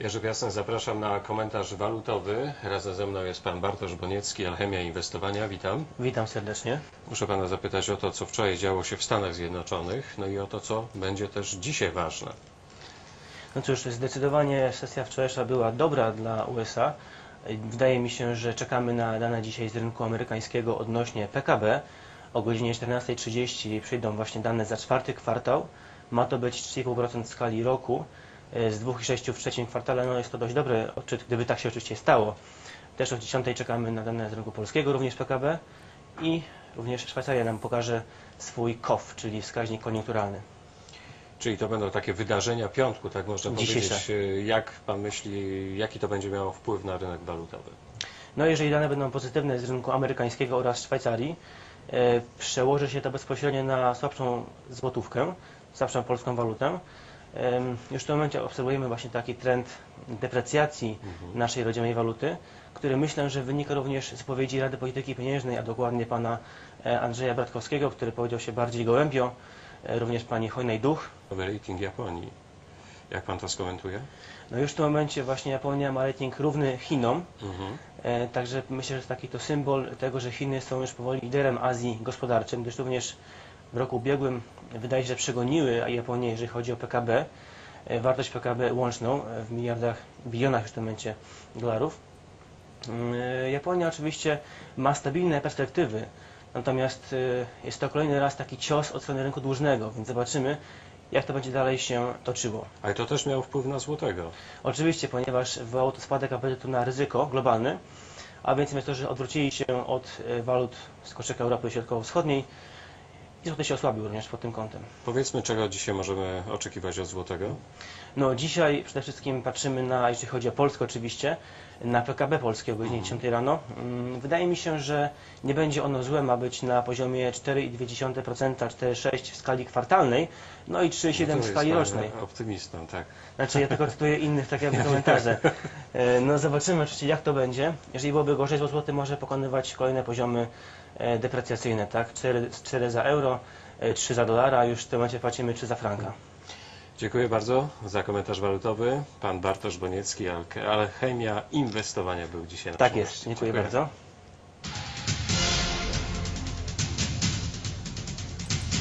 Jerzy Piasek, zapraszam na komentarz walutowy. Razem ze mną jest pan Bartosz Boniecki, Alchemia Inwestowania. Witam. Witam serdecznie. Muszę pana zapytać o to, co wczoraj działo się w Stanach Zjednoczonych, no i o to, co będzie też dzisiaj ważne. No cóż, zdecydowanie sesja wczorajsza była dobra dla USA. Wydaje mi się, że czekamy na dane dzisiaj z rynku amerykańskiego odnośnie PKB. O godzinie 14.30 przyjdą właśnie dane za czwarty kwartał. Ma to być 3,5% w skali roku. E, Z 2,6 w trzecim kwartale no jest to dość dobry odczyt, gdyby tak się oczywiście stało. Też o 10.00 czekamy na dane z rynku polskiego, również PKB. I również Szwajcaria nam pokaże swój KOF, czyli wskaźnik koniunkturalny. Czyli to będą takie wydarzenia piątku, tak można Dzisiejsze. powiedzieć. Jak pan myśli, jaki to będzie miało wpływ na rynek walutowy? No jeżeli dane będą pozytywne z rynku amerykańskiego oraz Szwajcarii, e, przełoży się to bezpośrednio na słabszą złotówkę, słabszą polską walutę. Już w tym momencie obserwujemy właśnie taki trend deprecjacji naszej rodzimej waluty, który myślę, że wynika również z wypowiedzi Rady Polityki Pieniężnej, a dokładnie pana e, Andrzeja Bratkowskiego, który powiedział się bardziej gołębio, e, również pani Hojnej Duch, Nowy rating Japonii. Jak pan to skomentuje? No już w tym momencie właśnie Japonia ma rating równy Chinom, Mhm. e, także myślę, że taki to symbol tego, że Chiny są już powoli liderem Azji gospodarczym, gdyż również w roku ubiegłym wydaje się, że przegoniły Japonię, jeżeli chodzi o PKB, e, wartość PKB łączną e, w miliardach, bilionach już w tym momencie dolarów. Mm, e, Japonia oczywiście ma stabilne perspektywy, natomiast jest to kolejny raz taki cios od strony rynku dłużnego, więc zobaczymy, jak to będzie dalej się toczyło. Ale to też miało wpływ na złotego. Oczywiście, ponieważ wywołało to spadek apetytu na ryzyko globalny, a więc inwestorzy odwrócili się od walut z koszyka Europy Środkowo-Wschodniej i złoty się osłabił również pod tym kątem. Powiedzmy, czego dzisiaj możemy oczekiwać od złotego? No dzisiaj przede wszystkim patrzymy na, jeśli chodzi o Polskę oczywiście, na PKB polskie o godzinie 10 rano. Mm, Wydaje mi się, że nie będzie ono złe, ma być na poziomie 4,2%, 4,6% w skali kwartalnej, no i 3,7% No w skali rocznej. Optymistą, tak. Znaczy ja tylko cytuję innych takie jakby komentarze. No zobaczymy oczywiście jak to będzie. Jeżeli byłoby gorzej, złoty może pokonywać kolejne poziomy e, deprecjacyjne, tak? 4, 4 za euro, e, 3 za dolara, a już w tym momencie płacimy 3 za franka. Dziękuję bardzo za komentarz walutowy. Pan Bartosz Boniecki, Alchemia Inwestowania był dzisiaj na Tak jest, dziękuję bardzo.